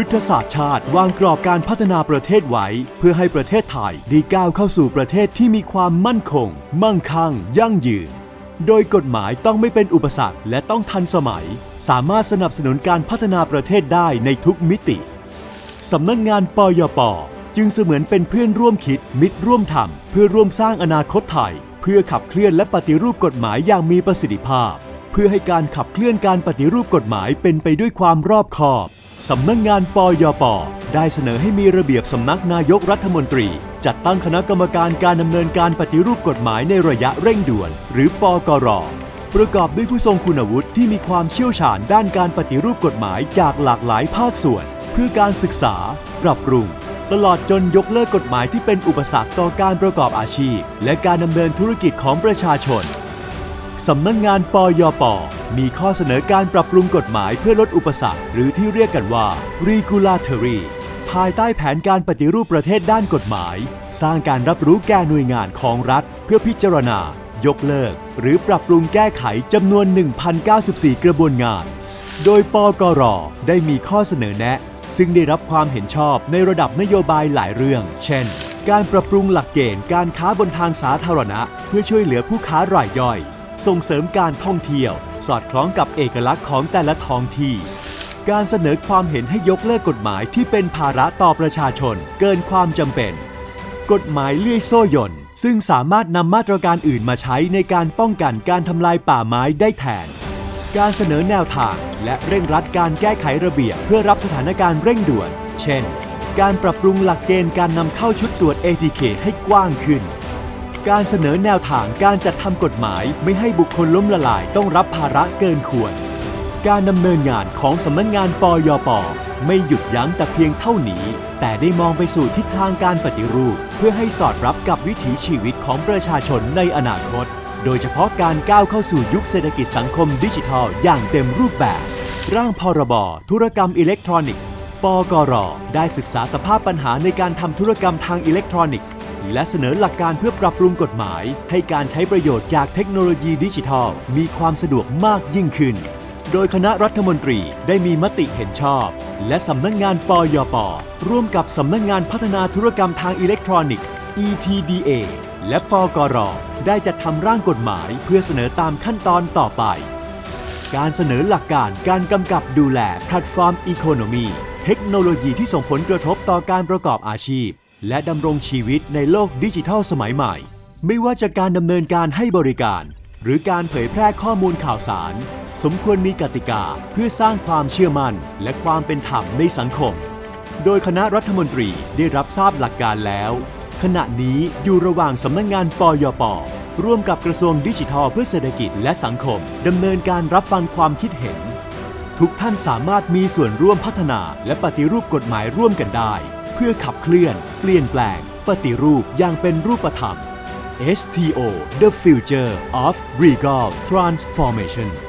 ยุทธศาสตร์ชาติวางกรอบการพัฒนาประเทศไว้ เพื่อให้ประเทศไทยได้ก้าวเข้าสู่ประเทศที่มีความมั่นคง มั่งคั่ง ยั่งยืน โดยกฎหมายต้องไม่เป็นอุปสรรคและต้องทันสมัย สามารถสนับสนุนการพัฒนาประเทศได้ในทุกมิติ สำนักงานปยป จึงเสมือนเป็นเพื่อนร่วมคิด มิตรร่วมทำเพื่อร่วมสร้างอนาคตไทย เพื่อขับเคลื่อนและปฏิรูปกฎหมายอย่างมีประสิทธิภาพ เพื่อให้การขับเคลื่อนการปฏิรูปกฎหมายเป็นไปด้วยความรอบคอบ สำนักงานปยป ได้เสนอให้มีระเบียบสำนักนายกรัฐมนตรี จัดตั้งคณะกรรมการการดำเนินการปฏิรูปกฎหมายในระยะเร่งด่วน หรือปกร ประกอบด้วยผู้ทรงคุณวุฒิที่มีความเชี่ยวชาญด้านการปฏิรูปกฎหมายจากหลากหลายภาคส่วน เพื่อการศึกษา ปรับปรุง ตลอดจนยกเลิกกฎหมายที่เป็นอุปสรรคต่อการประกอบอาชีพ และการดำเนินธุรกิจของประชาชน สำนักงงานปยป มีข้อเสนอการปรับปรุงกฎหมายเพื่อลดอุปสรรค หรือที่เรียกกันว่า regulatory ภายใต้แผนการปฏิรูปประเทศด้านกฎหมาย สร้างการรับรู้แก่หน่วยงานของรัฐ เพื่อพิจารณา ยกเลิก หรือปรับปรุงแก้ไขจำนวน 1,094 กระบวนงาน โดยปกรได้มีข้อเสนอแนะ ซึ่งได้รับความเห็นชอบในระดับนโยบายหลายเรื่อง เช่น การปรับปรุงหลักเกณฑ์การค้าบนทางสาธารณะ เพื่อช่วยเหลือผู้ค้ารายย่อย ส่งเสริมการท่องเที่ยว สอดคล้องกับเอกลักษณ์ของแต่ละท้องที่ การเสนอความเห็นให้ยกเลิกกฎหมายที่เป็นภาระต่อประชาชนเกินความจำเป็น กฎหมายเลื่อยโซ่ยนซึ่งสามารถนำมาตรการอื่นมาใช้ในการป้องกันการทำลายป่าไม้ได้แทน การเสนอแนวทางและเร่งรัดการแก้ไขระเบียบเพื่อรับสถานการณ์เร่งด่วน เช่น การปรับปรุงหลักเกณฑ์การนำเข้าชุดตรวจ ATK ให้กว้างขึ้น การเสนอแนวทางการจัดทำกฎหมายไม่ให้บุคคลล้มละลายต้องรับภาระเกินควร การดำเนินงานของสำนักงงานปยป ไม่หยุดยั้งแต่เพียงเท่านี้ แต่ได้มองไปสู่ทิศทางการปฏิรูป เพื่อให้สอดรับกับวิถีชีวิตของประชาชนในอนาคต โดยเฉพาะการก้าวเข้าสู่ยุคเศรษฐกิจสังคมดิจิทัลอย่างเต็มรูปแบบ ร่างพรบธุรกรรมอิเล็กทรอนิกส์ปกร ได้ศึกษาสภาพปัญหาในการทำธุรกรรมทางอิเล็กทรอนิกส์ และเสนอหลักการเพื่อปรับปรุงกฎหมาย ให้การใช้ประโยชน์จากเทคโนโลยีดิจิทัล มีความสะดวกมากยิ่งขึ้น โดยคณะรัฐมนตรีได้มีมติเห็นชอบ และสำนักงงานปยป ร่วมกับสำนักงงานพัฒนาธุรกรรมทางอิเล็กทรอนิกส์ ETDA และปกรได้จัดทำร่างกฎหมายเพื่อเสนอตามขั้นตอนต่อไป การเสนอหลักการการกำกับดูแลแพลตฟอร์มอีโคโนมีเทคโนโลยีที่ส่งผลกระทบต่อการประกอบอาชีพ และดำรงชีวิตในโลกดิจิทัลสมัยใหม่ ไม่ว่าจะการดำเนินการให้บริการ หรือการเผยแพร่ข้อมูลข่าวสาร สมควรมีกติกาเพื่อสร้างความเชื่อมั่น และความเป็นธรรมในสังคม โดยคณะรัฐมนตรีได้รับทราบหลักการแล้ว ขณะนี้อยู่ระหว่างสำนักงงานปยปร่วมกับกระทรวงดิจิทัลเพื่อเศรษฐกิจและสังคมดำเนินการรับฟังความคิดเห็น ทุกท่านสามารถมีส่วนร่วมพัฒนาและปฏิรูปกฎหมายร่วมกันได้ พื่อขับเคลื่อน เปลี่ยนแปลง ปฏิรูปอย่างเป็นรูปธรรม STO The Future of Regal Transformation